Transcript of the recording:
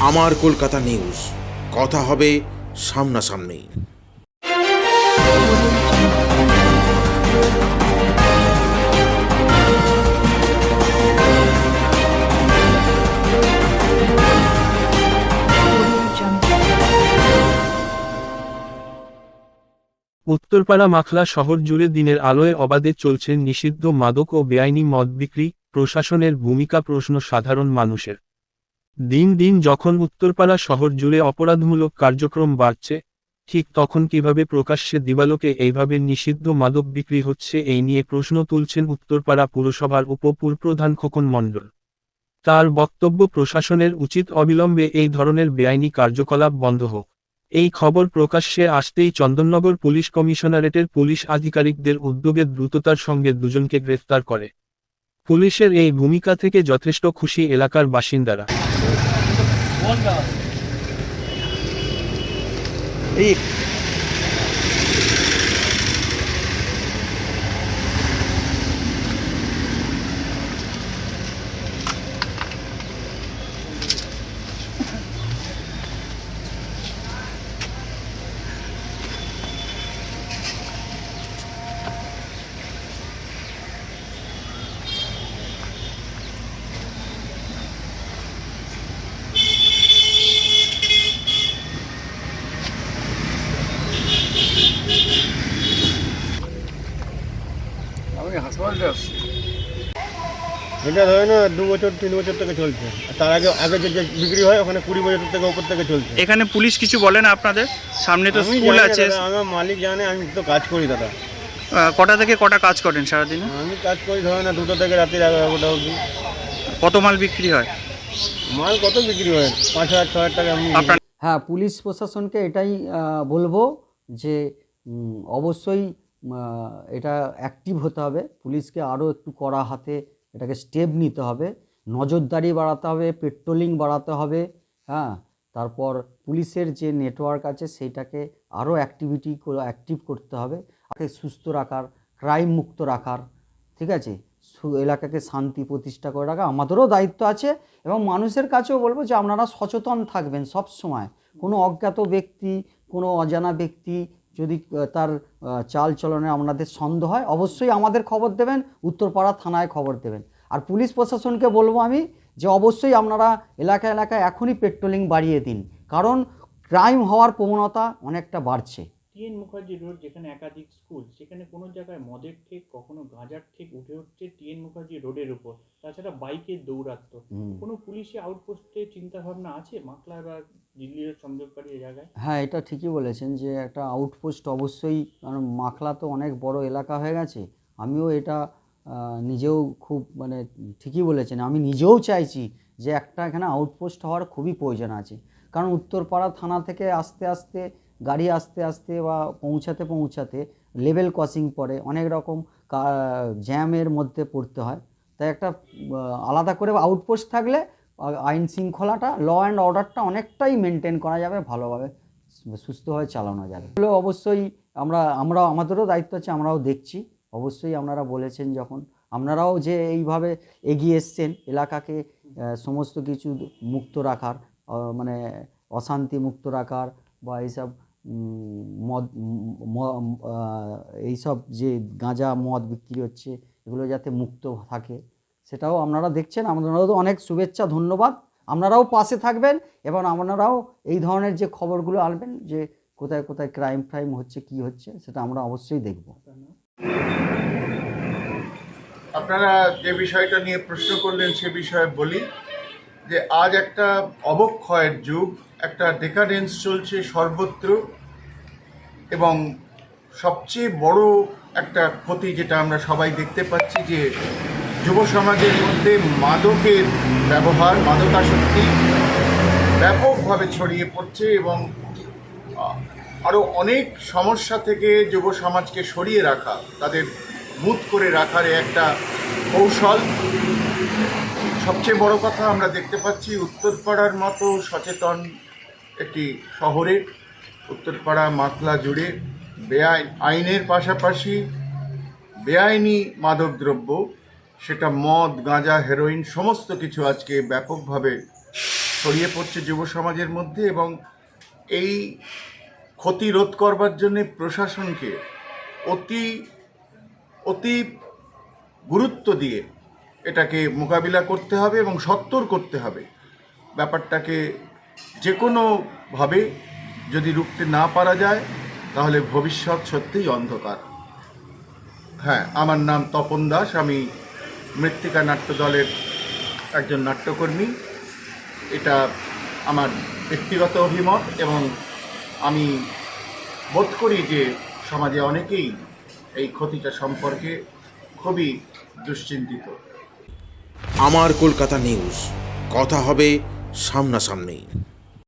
আমার কলকাতা নিউজ। কথা হবে সামনাসামনি। উত্তরপাড়া মাখলা শহর জুড়ে দিনের আলোয় অবাধে চলছে নিষিদ্ধ মাদক ও বেআইনি মদ বিক্রি, প্রশাসনের ভূমিকা প্রশ্ন সাধারণ মানুষের। দিন দিন যখন উত্তরপাড়া শহর জুড়ে অপরাধমূলক কার্যক্রম বাড়ছে, ঠিক তখন কীভাবে প্রকাশ্যে দিবালোকে এইভাবে নিষিদ্ধ মাদক বিক্রি হচ্ছে এই নিয়ে প্রশ্ন তুলছেন উত্তরপাড়া পুরসভার উপপুরপ্রধান খোকন মণ্ডল। তার বক্তব্য প্রশাসনের উচিত অবিলম্বে এই ধরনের বেআইনি কার্যকলাপ বন্ধ হোক। এই খবর প্রকাশ্যে আসতেই চন্দননগর পুলিশ কমিশনারেটের পুলিশ আধিকারিকদের উদ্যোগে দ্রুততার সঙ্গে দুজনকে গ্রেফতার করে। পুলিশের এই ভূমিকা থেকে যথেষ্ট খুশি এলাকার বাসিন্দারা। আমি হাসপাতালে আসছি। এটা ধরে না দু বছর তিন বছর থেকে চলছে। আর তার আগে আগে যে যে বিক্রি হয় ওখানে কুড়ি বছর থেকে ওপর থেকে চলছে। এখানে পুলিশ কিছু বলে না আপনাদের? সামনে তো আমি স্কুল জানি আছে। দাদা, আমার মালিক জানে আমি তো কাজ করি দাদা। আহ, কটা থেকে কটা কাজ করেন সারাদিনে? আমি কাজ করি ধরে না দুটো থেকে রাত্রি এগারোটা অবধি। কত মাল বিক্রি হয়? মাল কত বিক্রি হয়? পাঁচ হাজার ছ হাজার টাকা আমি আপনার হ্যাঁ পুলিশ প্রশাসনকে এটাই আহ, বলব যে উম, অবশ্যই এটা অ্যাক্টিভ হতে হবে। পুলিশকে আরও একটু কড়া হাতে এটাকে স্টেপ নিতে হবে। নজরদারি বাড়াতে হবে পেট্রোলিং বাড়াতে হবে হ্যাঁ? তারপর পুলিশের যে নেটওয়ার্ক আছে, সেইটাকে আরও অ্যাক্টিভিটি অ্যাক্টিভ করতে হবে। তাকে সুস্থ রাখার ক্রাইম মুক্ত রাখার, ঠিক আছে? এলাকাকে শান্তি প্রতিষ্ঠা করে রাখা আমাদেরও দায়িত্ব আছে এবং মানুষের কাছেও বলব যে আপনারা সচেতন থাকবেন সব সময় কোনো অজ্ঞাত ব্যক্তি, কোনো অজানা ব্যক্তি যদি তার চাল চলনে আপনাদের সন্দেহ হয় অবশ্যই আমাদের খবর দেবেন উত্তরপাড়া থানায় খবর দেবেন। আর পুলিশ প্রশাসনকে বলব আমি যে অবশ্যই আপনারা এলাকা এলাকায় এখনই পেট্রোলিং বাড়িয়ে দিন। কারণ ক্রাইম হওয়ার প্রবণতা অনেকটা বাড়ছে। টিএন মুখার্জি রোড যেখানে একাধিক স্কুল সেখানে কোনো জায়গায় মদের ঠেক কখনো গাঁজার ঠেক উঠে উঠছে টিএন মুখার্জি রোডের উপর। তাছাড়া বাইকে দৌরাত্ম। হুম। কোনো পুলিশি আউটপোস্টে চিন্তা ভাবনা আছে? মাকলা বা হ্যাঁ এটা ঠিকই বলেছেন যে একটা আউটপোস্ট অবশ্যই, কারণ মাখলা তো অনেক বড় এলাকা হয়ে গেছে। আমিও এটা নিজেও খুব মানে ঠিকই বলেছেন। আমি নিজেও চাইছি যে একটা এখানে আউটপোস্ট হওয়ার খুবই প্রয়োজন আছে। কারণ উত্তরপাড়া থানা থেকে আস্তে আস্তে, গাড়ি আস্তে আস্তে বা পৌঁছাতে পৌঁছাতে লেভেল ক্রসিং পড়ে অনেক রকম জ্যামের মধ্যে পড়তে হয়। তাই একটা আলাদা করে আউটপোস্ট থাকলে আইন শৃঙ্খলাটা ল অ্যান্ড অর্ডারটা অনেকটাই মেনটেন করা যাবে, ভালোভাবে সুস্থভাবে চালানো যাবে। এগুলো অবশ্যই আমরা আমরা আমাদেরও দায়িত্ব আছে, আমরাও দেখছি। অবশ্যই আপনারা বলেছেন যখন, আপনারাও যে এইভাবে এগিয়ে এসছেন, এলাকাকে সমস্ত কিছু মুক্ত রাখার মানে অশান্তি মুক্ত রাখার বা এইসব মদ এইসব যে গাঁজা মদ বিক্রি হচ্ছে, এগুলো যাতে মুক্ত থাকে সেটাও আপনারা দেখছেন। আপনারাও তো অনেক শুভেচ্ছা, ধন্যবাদ। আপনারাও পাশে থাকবেন এবং আপনারাও এই ধরনের যে খবরগুলো আনবেন, যে কোথায় কোথায় ক্রাইম ফ্রাইম হচ্ছে, কি হচ্ছে, সেটা আমরা অবশ্যই দেখব। আপনারা যে বিষয়টা নিয়ে প্রশ্ন করলেন, সে বিষয়ে বলি যে আজ একটা অবক্ষয়ের যুগ, একটা ডেকাডেন্স চলছে সর্বত্র এবং সবচেয়ে বড় একটা ক্ষতি যেটা আমরা সবাই দেখতে পাচ্ছি যে যুব সমাজের মধ্যে মাদকের ব্যবহার, মাদকাসক্তি ব্যাপকভাবে ছড়িয়ে পড়ছে এবং আরও অনেক সমস্যা থেকে যুব সমাজকে সরিয়ে রাখা, তাদের মুদ করে রাখার একটা কৌশল। সবচেয়ে বড় কথা আমরা দেখতে পাচ্ছি, উত্তরপাড়ার মতো সচেতন একটি শহরে, উত্তরপাড়া, মাতলা জুড়ে বেআইন, আইনের পাশাপাশি বেআইনি মাদকদ্রব্য সেটা মদ, গাঁজা হেরোইন সমস্ত কিছু আজকে ব্যাপকভাবে ছড়িয়ে পড়ছে যুব সমাজের মধ্যে এবং এই ক্ষতি রোধ করবার জন্য প্রশাসনকে অতি অতি গুরুত্ব দিয়ে এটাকে মোকাবিলা করতে হবে এবং সত্তর করতে হবে। ব্যাপারটাকে যে কোনোভাবে যদি রুখতে না পারা যায়, তাহলে ভবিষ্যৎ সত্যিই অন্ধকার। হ্যাঁ আমার নাম তপন দাস, আমি মৃত্তিকা নাট্য দলের একজন নাট্যকর্মী। এটা আমার ব্যক্তিগত অভিমত এবং আমি বোধ করি যে সমাজে অনেকেই এই ক্ষতিটা সম্পর্কে খুবই দুশ্চিন্তিত। আমার কলকাতা নিউজ। কথা হবে সামনাসামনি